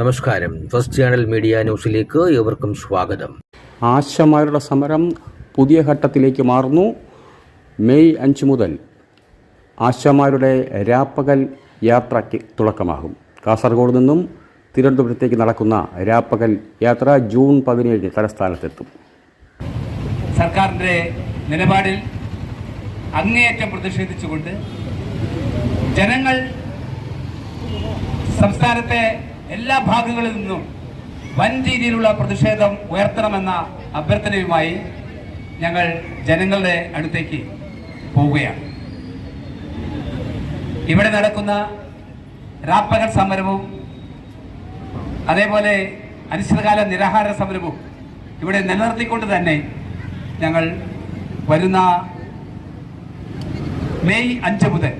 നമസ്കാരം. First channel media ന്യൂസിലേക്ക് ഏവർക്കും സ്വാഗതം. ആശമാരുടെ സമരം പുതിയ ഘട്ടത്തിലേക്ക് മാറുന്നു. മെയ് അഞ്ച് മുതൽ ആശമാരുടെ രാപ്പകൽ യാത്രയ്ക്ക് തുടക്കമാകും. കാസർഗോഡ് നിന്നും തിരുവനന്തപുരത്തേക്ക് നടക്കുന്ന രാപ്പകൽ യാത്ര ജൂൺ പതിനേഴിന് തലസ്ഥാനത്തെത്തും. സർക്കാരിന്റെ നിലപാടിൽ അങ്ങേയറ്റം പ്രതിഷേധിച്ചുകൊണ്ട് ജനങ്ങൾ സംസ്ഥാനത്തെ എല്ലാ ഭാഗങ്ങളിൽ നിന്നും വൻ രീതിയിലുള്ള പ്രതിഷേധം ഉയർത്തണമെന്ന അഭ്യർത്ഥനയുമായി ഞങ്ങൾ ജനങ്ങളുടെ അടുത്തേക്ക് പോവുകയാണ്. ഇവിടെ നടക്കുന്ന രാപ്പകൽ സമരവും അതേപോലെ അനിശ്ചിതകാല നിരാഹാര സമരവും ഇവിടെ നിലനിർത്തിക്കൊണ്ട് തന്നെ ഞങ്ങൾ വരുന്ന മെയ് അഞ്ച് മുതൽ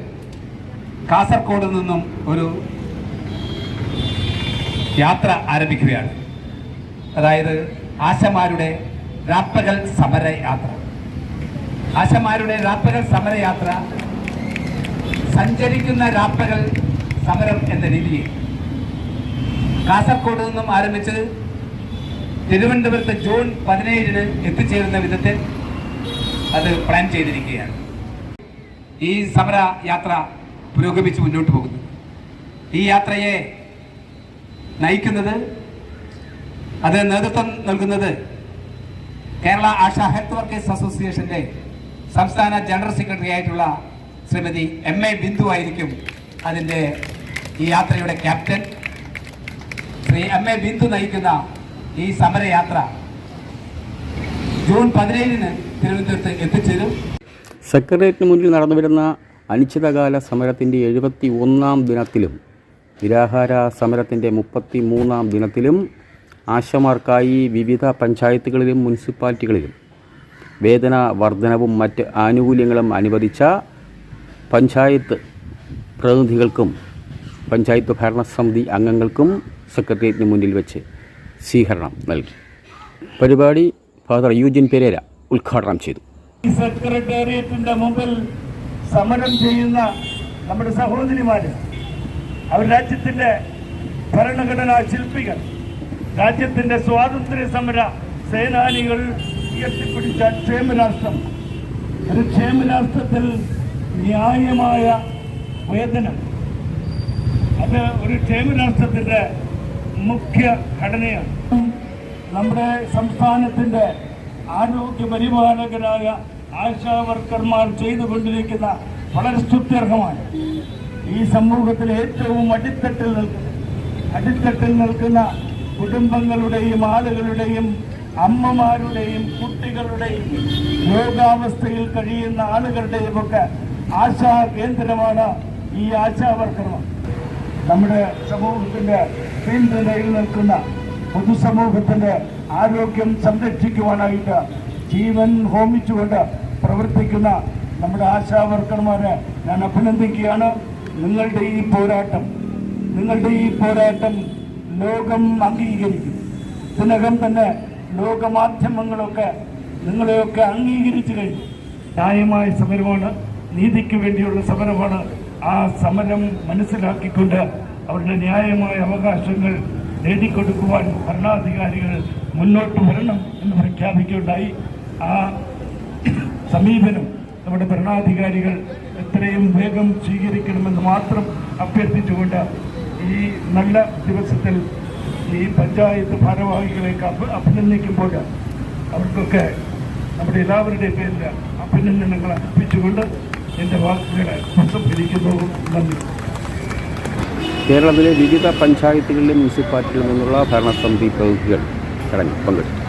കാസർഗോഡ് നിന്നും ഒരു യാത്ര ആരംഭിക്കുകയാണ്. അതായത് ആശമാരുടെ രാപ്പകൽ സമരയാത്ര ആശമാരുടെ രാപ്പകൽ സമരയാത്ര സഞ്ചരിക്കുന്ന രാപ്പകൽ സമരം എന്ന രീതിയിൽ. കാസർഗോഡ് നിന്നും ആരംഭിച്ച് തിരുവനന്തപുരത്ത് ജൂൺ പതിനേഴിന് എത്തിച്ചേരുന്ന വിധത്തിൽ അത് പ്ലാൻ ചെയ്തിരിക്കുകയാണ്. ഈ സമര യാത്ര പുരോഗമിച്ച് മുന്നോട്ട് പോകുന്നു. ഈ യാത്രയെ നയിക്കുന്നത് അത് നേതൃത്വം നൽകുന്നത് കേരള ആശാ ഹെൽത്ത് വർക്കേഴ്സ് അസോസിയേഷന്റെ സംസ്ഥാന ജനറൽ സെക്രട്ടറി ആയിട്ടുള്ള ശ്രീമതി എം എ ബിന്ദു ആയിരിക്കും അതിന്റെ ഈ യാത്രയുടെ captain. Shri M A Bindu നയിക്കുന്ന ഈ സമരയാത്ര ജൂൺ പതിനേഴിന് തിരുവനന്തപുരത്ത് എത്തിച്ചേരും. സെക്രട്ടേറിയറ്റിന് മുന്നിൽ നടന്നുവരുന്ന അനിശ്ചിതകാല സമരത്തിന്റെ എഴുപത്തി ഒന്നാം ദിനത്തിലും നിരാഹാര സമരത്തിന്റെ മുപ്പത്തി മൂന്നാം ദിനത്തിലും ആശമാർക്കായി വിവിധ പഞ്ചായത്തുകളിലും മുനിസിപ്പാലിറ്റികളിലും വേതന വർധനവും മറ്റ് ആനുകൂല്യങ്ങളും അനുവദിച്ച പഞ്ചായത്ത് പ്രതിനിധികൾക്കും പഞ്ചായത്ത് ഭരണസമിതി അംഗങ്ങൾക്കും സെക്രട്ടേറിയറ്റിന് മുന്നിൽ വെച്ച് സ്വീകരണം നൽകി. പരിപാടി ഫാദർ യൂജിൻ പെരേര ഉദ്ഘാടനം ചെയ്തു. സെക്രട്ടേറിയറ്റിന്റെ മുമ്പിൽ സമരം ചെയ്യുന്ന നമ്മുടെ സഹോദരിമാര് അവർ രാജ്യത്തിന്റെ ഭരണഘടനാ ശില്പികൾ. രാജ്യത്തിന്റെ സ്വാതന്ത്ര്യ സമര സേനാനികൾ ഉയർത്തിപ്പിടിച്ച ക്ഷേമരാഷ്ട്രം. ഒരു ക്ഷേമരാഷ്ട്രത്തിൽ ന്യായമായ വേതനം. അത് ഒരു ക്ഷേമരാഷ്ട്രത്തിന്റെ മുഖ്യ ഘടനയാണ്. നമ്മുടെ സംസ്ഥാനത്തിന്റെ ആരോഗ്യ പരിപാലകരായ ആശാ വർക്കർമാർ ചെയ്തുകൊണ്ടിരിക്കുന്ന വളരെ സ്തുത്യർഹമാണ്. ഈ സമൂഹത്തിലെ ഏറ്റവും അടിത്തട്ടിൽ അടിത്തട്ടിൽ നിൽക്കുന്ന കുടുംബങ്ങളുടെയും ആളുകളുടെയും അമ്മമാരുടെയും കുട്ടികളുടെയും രോഗാവസ്ഥയിൽ കഴിയുന്ന ആളുകളുടെയും ഒക്കെ ആശാ കേന്ദ്രമാണ് ഈ ആശാ വർക്കർമാർ നമ്മുടെ സമൂഹത്തിന്റെ പിന്തുണയിൽ നിൽക്കുന്ന പൊതുസമൂഹത്തിന്റെ ആരോഗ്യം സംരക്ഷിക്കുവാനായിട്ട് ജീവൻ ഹോമിച്ചുകൊണ്ട് പ്രവർത്തിക്കുന്ന നമ്മുടെ ആശാവർക്കർമാരെ ഞാൻ അഭിനന്ദിക്കുകയാണ്. നിങ്ങളുടെ ഈ പോരാട്ടം നിങ്ങളുടെ ഈ പോരാട്ടം ലോകം അംഗീകരിക്കും. ഇതിനകം തന്നെ ലോകമാധ്യമങ്ങളൊക്കെ നിങ്ങളെയൊക്കെ അംഗീകരിച്ചു കഴിഞ്ഞു. ന്യായമായ സമരമാണ് നീതിക്ക് വേണ്ടിയുള്ള സമരമാണ്. ആ സമരം മനസ്സിലാക്കിക്കൊണ്ട് അവരുടെ ന്യായമായ അവകാശങ്ങൾ നേടിക്കൊടുക്കുവാൻ ഭരണാധികാരികൾ മുന്നോട്ട് വരണം എന്ന് പ്രഖ്യാപിക്കുകയുണ്ടായി. ആ സമീപനം നമ്മുടെ ഭരണാധികാരികൾ എത്രയും വേഗം സ്വീകരിക്കണമെന്ന് മാത്രം അഭ്യർത്ഥിച്ചുകൊണ്ട് ഈ നല്ല ദിവസത്തിൽ ഈ പഞ്ചായത്ത് ഭാരവാഹികളെയൊക്കെ അഭി- അഭിനന്ദിക്കുമ്പോൾ അവർക്കൊക്കെ നമ്മുടെ എല്ലാവരുടെയും പേരിൽ അഭിനന്ദനങ്ങൾ അർപ്പിച്ചുകൊണ്ട് എന്റെ വാക്കുകളെ സംഭരിക്കുന്നു നന്ദി. കേരളത്തിലെ വിവിധ പഞ്ചായത്തുകളിലും മുനിസിപ്പാലിറ്റികളിൽ നിന്നുള്ള ഭരണസമിതി പ്രതിനിധികൾ ചടങ്ങിൽ പങ്കെടുത്തു.